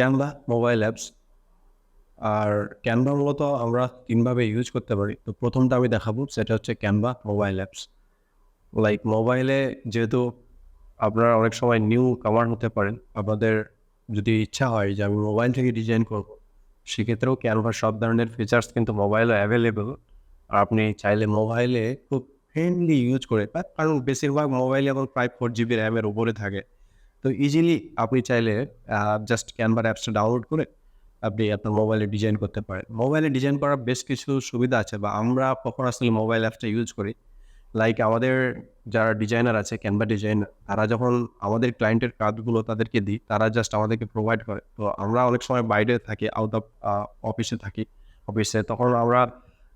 Canva mobile apps আর Canva মূলত আমরা তিনভাবে ইউজ করতে পারি। তো প্রথমটা আমি দেখাবো, সেটা হচ্ছে ক্যানভা মোবাইল অ্যাপস লাইক মোবাইলে যেহেতু আপনারা অনেক সময় নিউ কামার হতে পারেন আপনাদের যদি ইচ্ছা হয় যে আমি মোবাইল থেকে ডিজাইন করব, সেক্ষেত্রেও ক্যানভার সব ধরনের ফিচার্স কিন্তু মোবাইলে অ্যাভেলেবেল আর আপনি চাইলে মোবাইলে খুব ফ্রেন্ডলি ইউজ করে কারণ বেশিরভাগ মোবাইল এখন প্রায় ফোর জিবি র্যামের উপরে থাকে। তো ইজিলি আপনি চাইলে জাস্ট ক্যানভার অ্যাপসটা ডাউনলোড করে আপনি আপনার মোবাইলে ডিজাইন করতে পারেন। মোবাইলে ডিজাইন করার বেশ কিছু সুবিধা আছে বা আমরা কখন আসলে মোবাইল অ্যাপসটা ইউজ করি। লাইক আমাদের যারা ডিজাইনার আছে ক্যানভা ডিজাইনার তারা যখন আমাদের ক্লায়েন্টের কাজগুলো তাদেরকে দিই, তারা জাস্ট আমাদেরকে প্রোভাইড করে। তো আমরা অনেক সময় বাইরে থাকি আউট অফ অফিসে থাকি। অফিসে তখন আমরা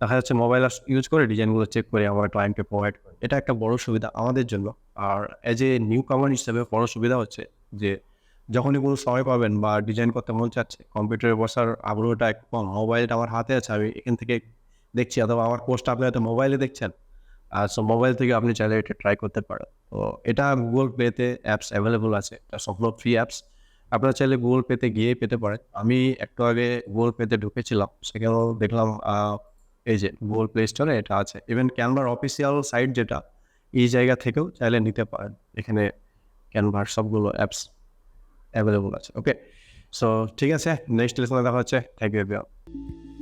দেখা যাচ্ছে মোবাইল ইউজ করে ডিজাইনগুলো চেক করে আমার ক্লায়েন্টকে প্রোভাইড করে। এটা একটা বড় সুবিধা আমাদের জন্য। আর এজ এ নিউ কামার হিসেবে বড় সুবিধা হচ্ছে যে, যখনই কোনো সময় পাবেন বা ডিজাইন করতে মন চাচ্ছে কম্পিউটারে বসার আগ্রহটা একটু কম। মোবাইলটা আমার হাতে আছে, আমি এখান থেকে দেখছি, অথবা আমার পোস্ট আপনি হয়তো মোবাইলে দেখছেন। আর সো মোবাইল থেকে আপনি চাইলে এটা ট্রাই করতে পারেন। তো এটা গুগল পেতে অ্যাপস অ্যাভেলেবল আছে। এটা সম্পূর্ণ ফ্রি অ্যাপস আপনারা চাইলে গুগল পেতে গিয়ে পেতে পারেন। আমি একটু আগে গুগল পেতে ঢুকেছিলাম। সেখানেও দেখলাম এই যে গুগল প্লে স্টোরে এটা আছে। ইভেন ক্যানভার অফিসিয়াল সাইট যেটা, এই জায়গা থেকেও চাইলে নিতে পারেন। এখানে ক্যানভার সবগুলো অ্যাপস অ্যাভেলেবল আছে। ওকে সো ঠিক আছে নেক্সট লেসনে দেখা হচ্ছে। Thank you